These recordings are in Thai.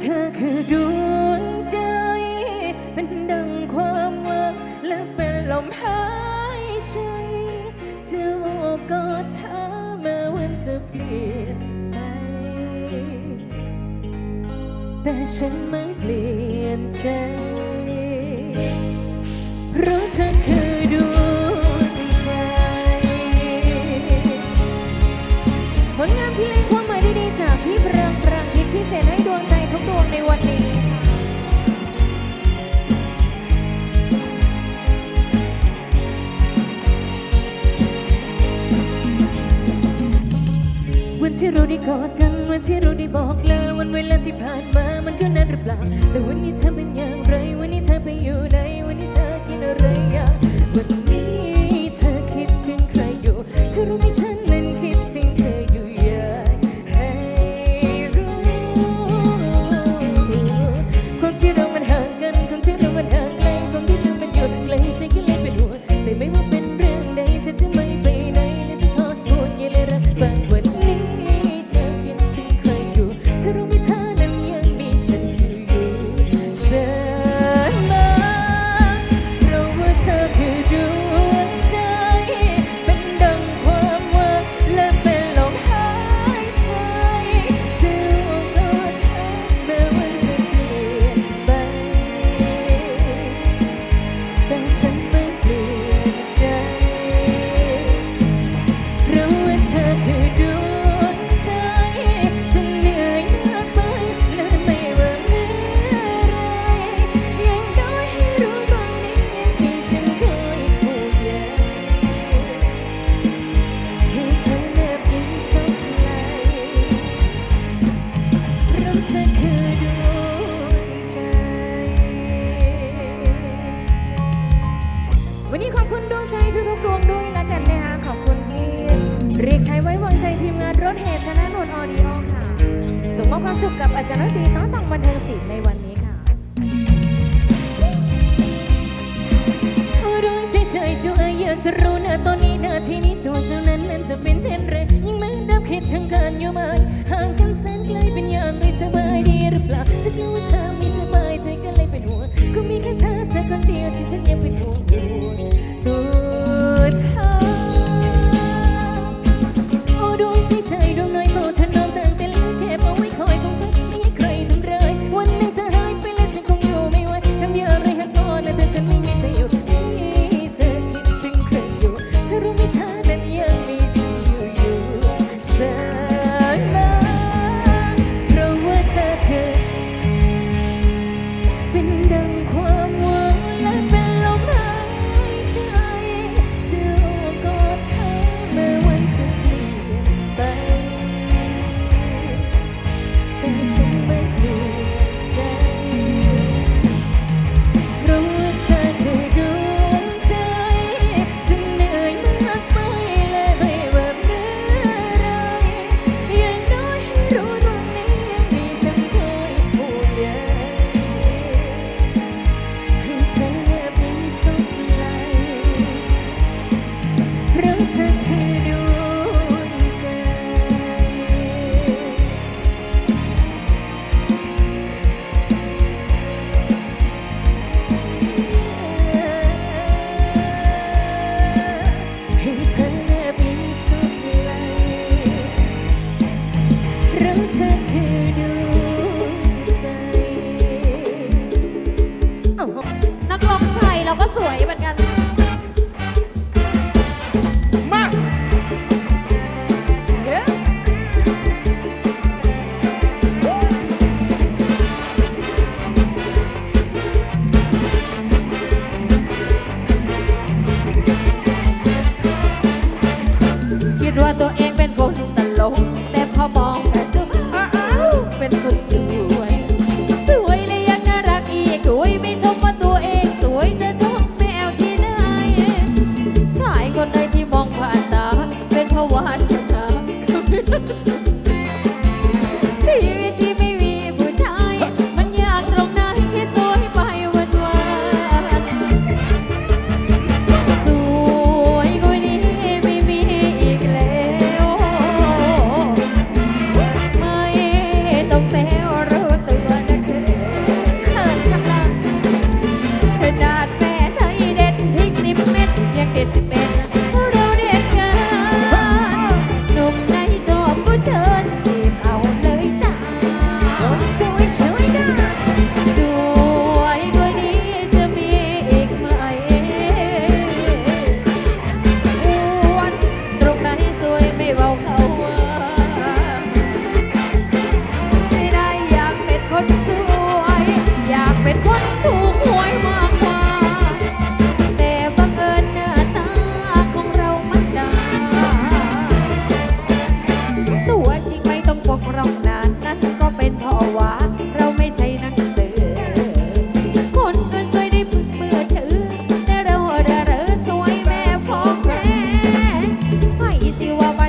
เธอคือดวงใจ เป็นดังความหวังและเป็นลมหายใจจะโอบกอดเธอเมื่อวันจะเปลี่ยนไปแต่ฉันไม่เปลี่ยนใจ เพราะเธอคือ สุขกับอาจารย์ดนตีน้องตังบันเทิงศิลป์ในวันนี้ค่ะรู้ใจใจจ้าอายัจะรู้นะตอนนี้นาทีนี้ตัวเจ้านั้นนั้นจะเป็นเช่นไรยิ่งเมือดับคิดทางการอยู่ไหมห่างกันแสนไกลเป็นยามไม่สบายดีหรือเปล่าฉัดูว่าเธอไม่สบายใจก็เลยเป็นห่วงก็มีแค่เธอเธอคนเดียวที่ฉันยังเป็นห่วงตัวเธอ you are my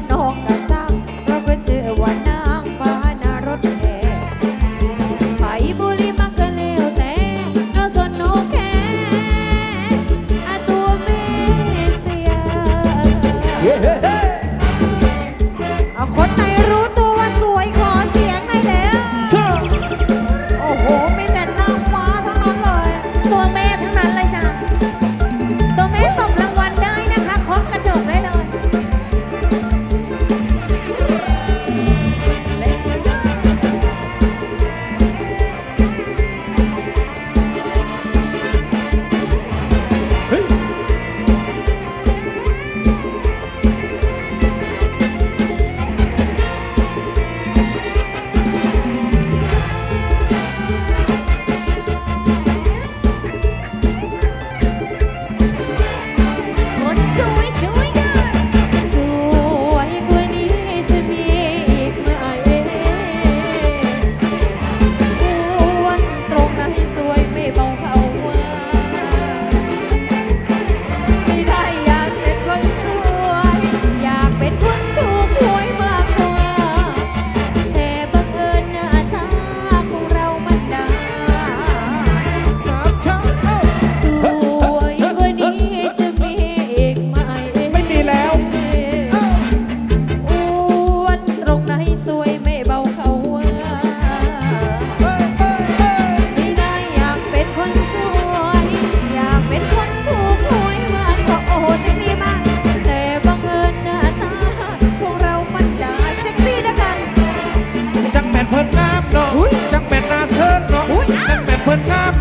ตั้งแต่เปิดงาม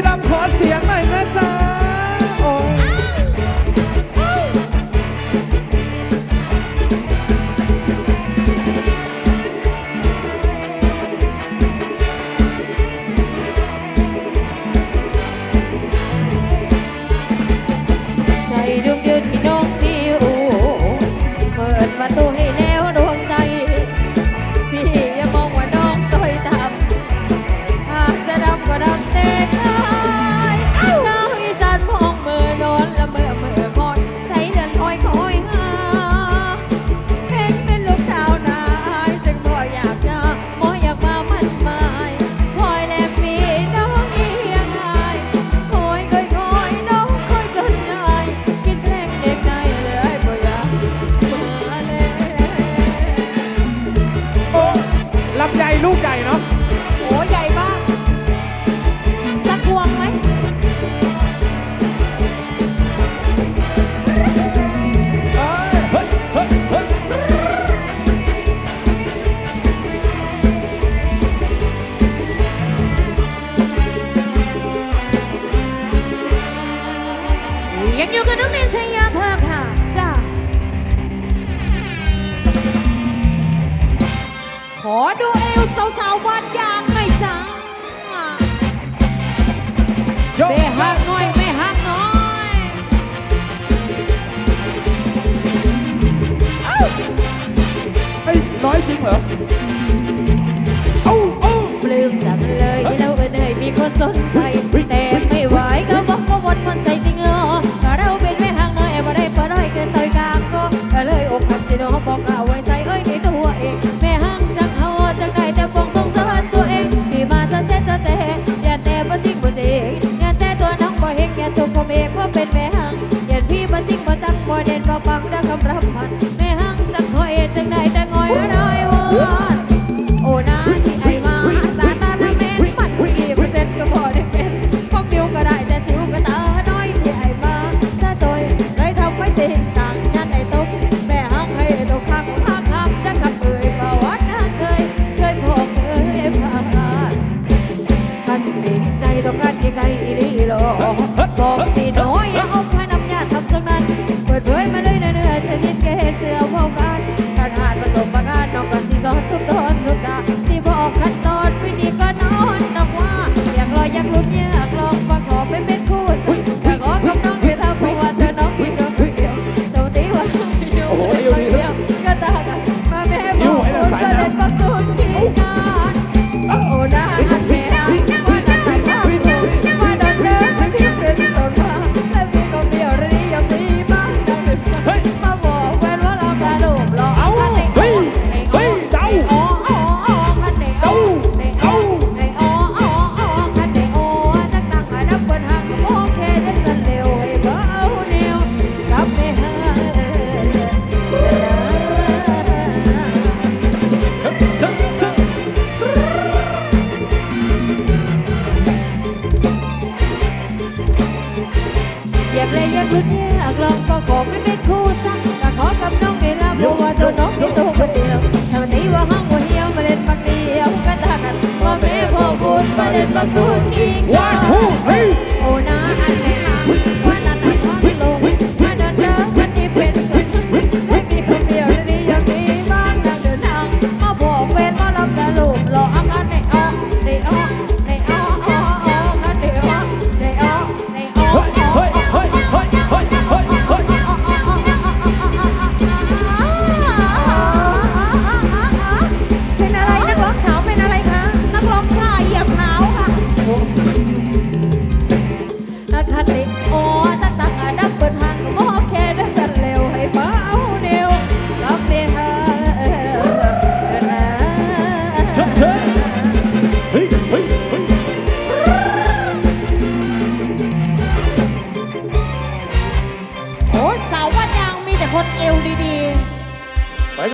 รีรัขอเสียงหน่อยนะจ๊ะ อดูเอวสาวๆวัดยางหน่อยจ้าเบหักหน่อยไม่หักหน่อยเอ้ไอ้น้อยจริงเหรอเลืมจังเลยที่เราเอ่ยมีคนสนใจ แต่ไม่ไหวก็บอกก็วันวนใจ บ่เด็ดบ่ปังจะกำรับมันแม่หังจังหอยจังได้แต่งอยน้อยวอนโอ้นาที่ไอมาสาตาละเม็นปัดกี่เปอร์เซ็นต์ก็บ่ได้เป็นพอกเดียวก็ได้แต่สิวก็ตาน้อยที่ไอมาถ้าตัวไรทำไม่ติด เดินมาสูงอีกโอ้นะอันไหน